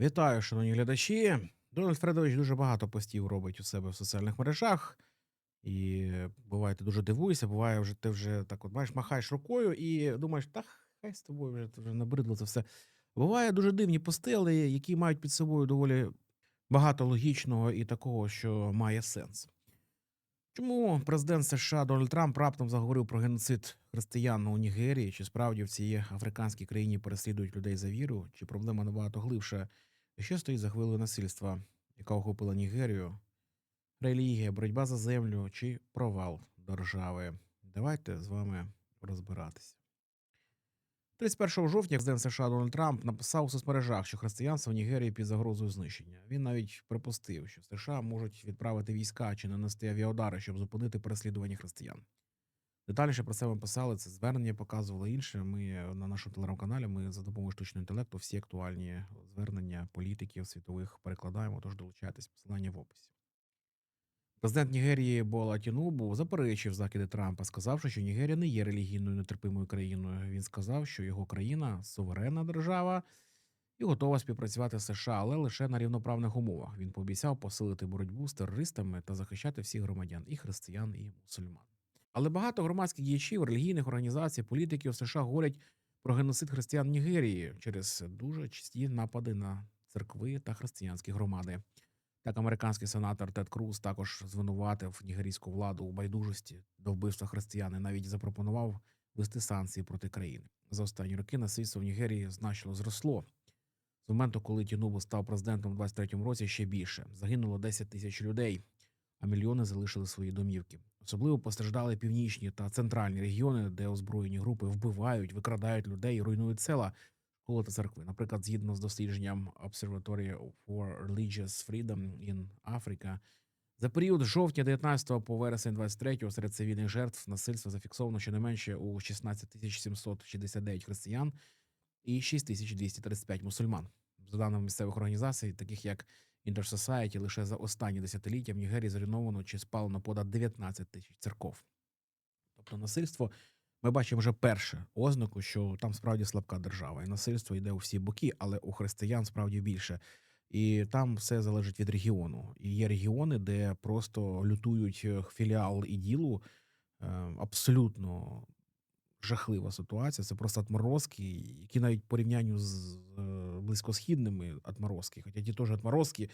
Вітаю, шановні глядачі. Дональд Фредович дуже багато постів робить у себе в соціальних мережах. І буває, ти дуже дивуєшся, буває, вже ти вже так от бачиш, махаєш рукою і думаєш, та хай з тобою вже, вже набридло це все. Буває дуже дивні пости, але які мають під собою доволі багато логічного і такого, що має сенс. Чому президент США Дональд Трамп раптом заговорив про геноцид християн у Нігерії? Чи справді в цій африканській країні переслідують людей за віру? Чи проблема набагато глибша? Що стоїть за хвилею насильства, яка охопила Нігерію? Релігія, боротьба за землю чи провал держави? Давайте з вами розбиратися. 31 жовтня президент США Дональд Трамп написав у соцмережах, що християнство в Нігерії під загрозою знищення. Він навіть припустив, що США можуть відправити війська чи нанести авіаудари, щоб зупинити переслідування християн. Детальніше про це ми писали. Це звернення показувало інше. Ми на нашому телеграм-каналі ми за допомогою штучного інтелекту всі актуальні звернення політиків світових перекладаємо. Тож долучайтесь посилання в описі. Президент Нігерії Бола Тінубу заперечив закиди Трампа, сказавши, що Нігерія не є релігійною нетерпимою країною. Він сказав, що його країна суверенна держава і готова співпрацювати з США, але лише на рівноправних умовах. Він пообіцяв посилити боротьбу з терористами та захищати всіх громадян, і християн, і мусульман. Але багато громадських діячів, релігійних організацій, політиків США говорять про геноцид християн Нігерії через дуже часті напади на церкви та християнські громади. Так, американський сенатор Тед Круз також звинуватив нігерійську владу у байдужості до вбивства християн і навіть запропонував ввести санкції проти країни. За останні роки насильство в Нігерії значно зросло. З моменту, коли Тінубу став президентом у 23-му році, ще більше загинуло 10 тисяч людей, а мільйони залишили свої домівки. Особливо постраждали північні та центральні регіони, де озброєні групи вбивають, викрадають людей руйнують села, школи та церкви. Наприклад, згідно з дослідженням Observatory for Religious Freedom in Africa, за період жовтня 19 по вересень 23 серед цивільних жертв насильства зафіксовано щонайменше у 16 769 християн і 6235 мусульман. За даними місцевих організацій, таких як Intersociety, лише за останні десятиліття в Нігерії зруйновано чи спалено понад 19 тисяч церков. Тобто насильство ми бачимо вже перше ознаку, що там справді слабка держава, і насильство йде у всі боки, але у християн справді більше. І там все залежить від регіону. І є регіони, де просто лютують е, філіал і ділу. Е, Абсолютно жахлива ситуація. Це просто отморозки, які навіть в порівнянню з е, близькосхідними отморозки, хоча ті теж отморозки,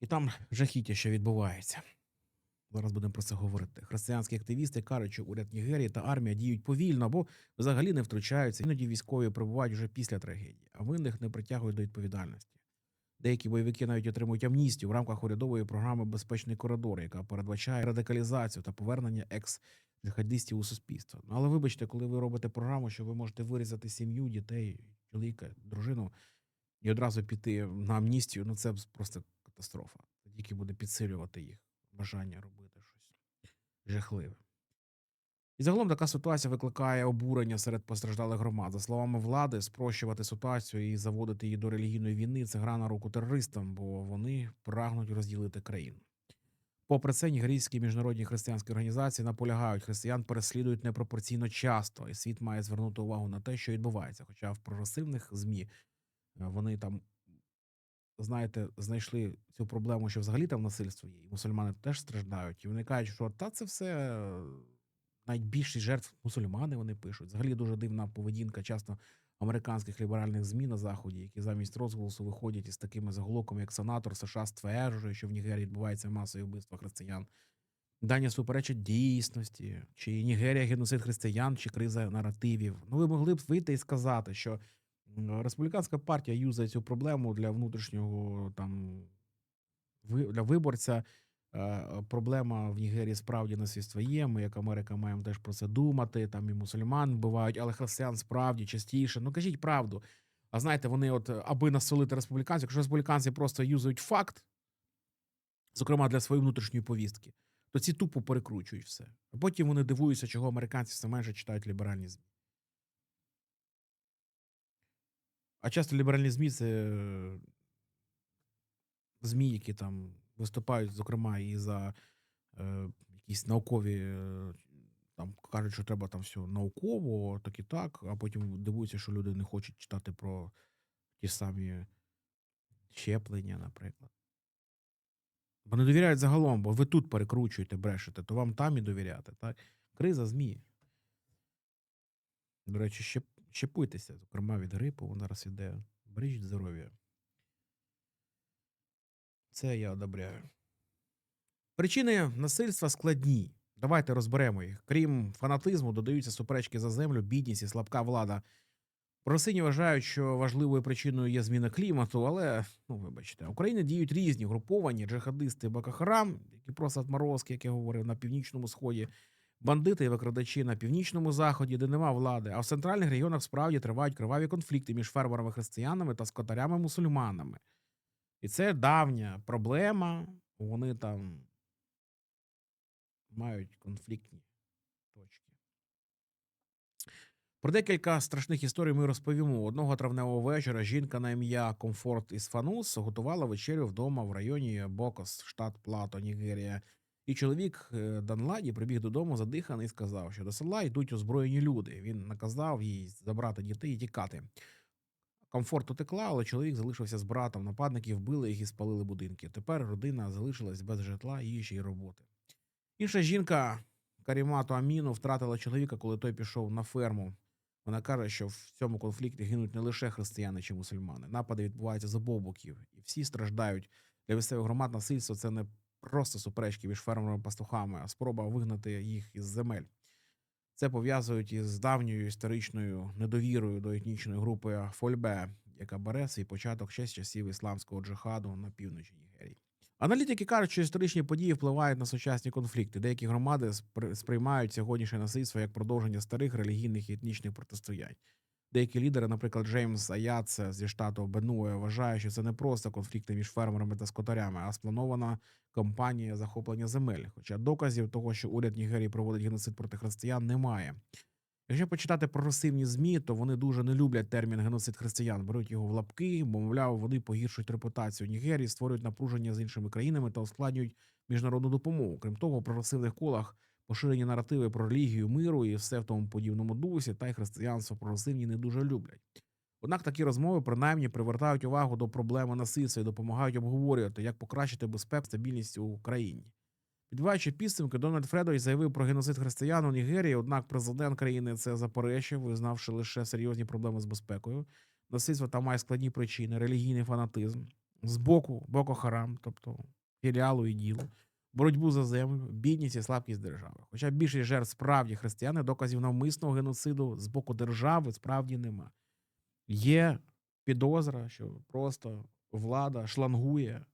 і там жахіття, що відбувається. Зараз будемо про це говорити. Християнські активісти кажуть, що уряд Нігерії та армія діють повільно або взагалі не втручаються. Іноді військові прибувають вже після трагедії, а винних не притягують до відповідальності. Деякі бойовики навіть отримують амністію в рамках урядової програми Безпечний коридор, яка передбачає радикалізацію та повернення екс-джихадистів у суспільство. Ну але вибачте, коли ви робите програму, що ви можете вирізати сім'ю, дітей, чоловіка, дружину і одразу піти на амністію, ну це просто катастрофа. Тільки буде підсилювати їх бажання робити щось жахливе. І загалом така ситуація викликає обурення серед постраждалих громад. За словами влади, спрощувати ситуацію і заводити її до релігійної війни це гра на руку терористам, бо вони прагнуть розділити країну. Попри це, нігерійські міжнародні християнські організації наполягають, християн переслідують непропорційно часто, і світ має звернути увагу на те, що відбувається. Хоча в прогресивних змі е, вони там знаєте, знайшли цю проблему, що взагалі там насильство є, і мусульмани теж страждають. І вони кажуть, що та це все е, навіть більшість жертв мусульмани вони пишуть. Взагалі дуже дивна поведінка часто американських ліберальних ЗМІ на заході, які замість розголосу виходять із такими заголовками, як сенатор США стверджує, що в Нігерії відбувається масове вбивство християн. Дані суперечать дійсності, чи Нігерія геноцид християн, чи криза наративів. Ну, ви могли б вийти і сказати, що республіканська партія юзає цю проблему для внутрішнього там для виборця. Е, Проблема в Нігерії справді насильства є. Ми, як Америка, маємо теж про це думати. Там і мусульман вбивають, але християн справді частіше. Ну кажіть правду. А знаєте, вони, от е, аби насолити республіканців, якщо республіканці просто юзають факт, зокрема для своєї внутрішньої повістки, то ці тупо перекручують все. А потім вони дивуються, чого американці все менше читають ліберальні ЗМІ. А часто ліберальні ЗМІ це е, ЗМІ, які там виступають, зокрема, і за е, якісь наукові. Е, там кажуть, що треба там все науково, так і так, а потім дивуються, що люди не хочуть читати про ті самі щеплення, наприклад. Бо не довіряють загалом, бо ви тут перекручуєте, брешете, то вам там і довіряти. Так? Криза ЗМІ. До речі, щеп, щепуйтеся, зокрема від грипу, вона зараз іде. Бережіть здоров'я. Це я одобряю. Причини насильства складні. Давайте розберемо їх. Крім фанатизму, додаються суперечки за землю, бідність і слабка влада. Росині вважають, що важливою причиною є зміна клімату, але ну вибачте, Україні діють різні груповані джихадисти Бакахарам, які просто отморозки, як я говорив, на північному сході, бандити і викрадачі на північному заході, де нема влади. А в центральних регіонах справді тривають криваві конфлікти між фермерами християнами та скотарями мусульманами. І це давня проблема. Вони там мають конфліктні точки. Про декілька страшних історій ми розповімо. Одного травневого вечора жінка на ім'я Комфорт із Фанус готувала вечерю вдома в районі Бокос, штат Плато, Нігерія. І чоловік е, Данладі прибіг додому задиханий і сказав, що до села йдуть озброєні люди. Він наказав їй забрати дітей і тікати. Комфорт утекла, але чоловік залишився з братом. Нападники вбили їх і спалили будинки. Тепер родина залишилась без житла, їжі і роботи. Інша жінка Карімату Аміну втратила чоловіка, коли той пішов на ферму. Вона каже, що в цьому конфлікті гинуть не лише християни чи мусульмани. Напади відбуваються з обох боків, і всі страждають. Для місцевих громад насильство це не просто суперечки між фермерами і пастухами, а спроба вигнати їх із земель. Це пов'язують із давньою історичною недовірою до етнічної групи Фольбе, яка бере свій початок ще з часів ісламського джихаду на півночі Нігерії. Аналітики кажуть, що історичні події впливають на сучасні конфлікти. Деякі громади спри- сприймають сьогоднішнє насильство як продовження старих релігійних і етнічних протистоянь. Деякі лідери, наприклад, Джеймс Аяце зі штату Бенуе, вважає, що це не просто конфлікти між фермерами та скотарями, а спланована кампанія захоплення земель. Хоча доказів того, що уряд Нігерії проводить геноцид проти християн, немає. Якщо почитати прогресивні змі, то вони дуже не люблять термін геноцид християн, беруть його в лапки, бо мовляв, вони погіршують репутацію Нігерії, створюють напруження з іншими країнами та ускладнюють міжнародну допомогу. Крім того, в прогресивних колах поширені наративи про релігію миру і все в тому подібному дусі, та й християнство прогресивні не дуже люблять. Однак такі розмови принаймні привертають увагу до проблеми насильства і допомагають обговорювати, як покращити безпеку стабільність у країні. Підбиваючи підсумки, Дональд Фредович заявив про геноцид християн у Нігерії, однак президент країни це заперечив, визнавши лише серйозні проблеми з безпекою. Насильство там має складні причини, релігійний фанатизм, з боку Боко Харам, тобто філіалу і ділу, боротьбу за землю, бідність і слабкість держави. Хоча більшість жертв справді християни, доказів навмисного геноциду з боку держави справді нема. Є підозра, що просто влада шлангує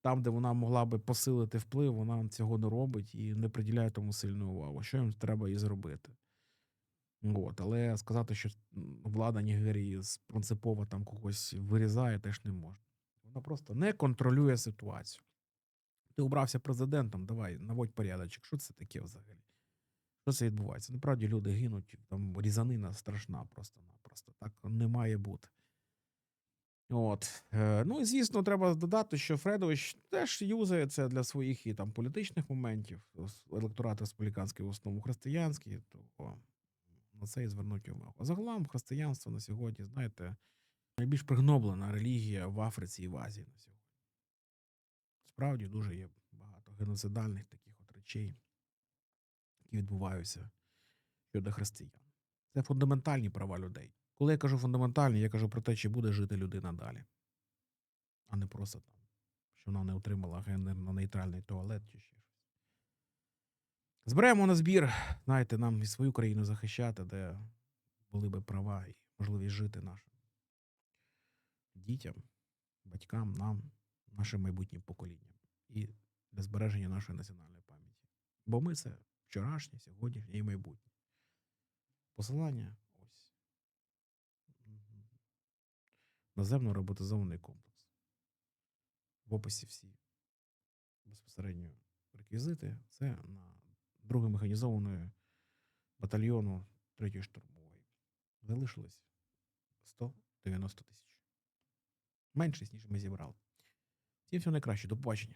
там, де вона могла би посилити вплив, вона цього не робить і не приділяє тому сильну увагу. Що їм треба і зробити? От, але сказати, що влада Нігерії принципово там когось вирізає, теж не можна. Вона просто не контролює ситуацію. Ти обрався президентом, давай, наводь порядочок. Що це таке взагалі? Що це відбувається? Насправді люди гинуть, там різанина страшна просто-напросто. Так не має бути. От. Е, ну і звісно, треба додати, що Фредович теж юзає це для своїх і там політичних моментів. Електорат республіканський в основному християнський, то на це і звернуть увагу. А загалом християнство на сьогодні, знаєте, найбільш пригноблена релігія в Африці і в Азії на сьогодні. Справді дуже є багато геноцидальних таких от речей, які відбуваються щодо християн. Це фундаментальні права людей. Коли я кажу фундаментальні, я кажу про те, чи буде жити людина далі, а не просто там, що вона не отримала гендерно-нейтральний туалет чи ще щось. Зберемо на збір, знаєте, нам і свою країну захищати, де були би права і можливість жити нашим дітям, батькам, нам, нашим майбутнім поколінням і для збереження нашої національної пам'яті. Бо ми це вчорашнє, сьогоднішнє і майбутнє. Посилання ось. Наземно роботизований комплекс. В описі всі безпосередньо реквізити. Це на другої механізованої батальйону 3-ї штурмової. Залишилось 190 тисяч. Менше, ніж ми зібрали. Всім всього найкраще. До побачення.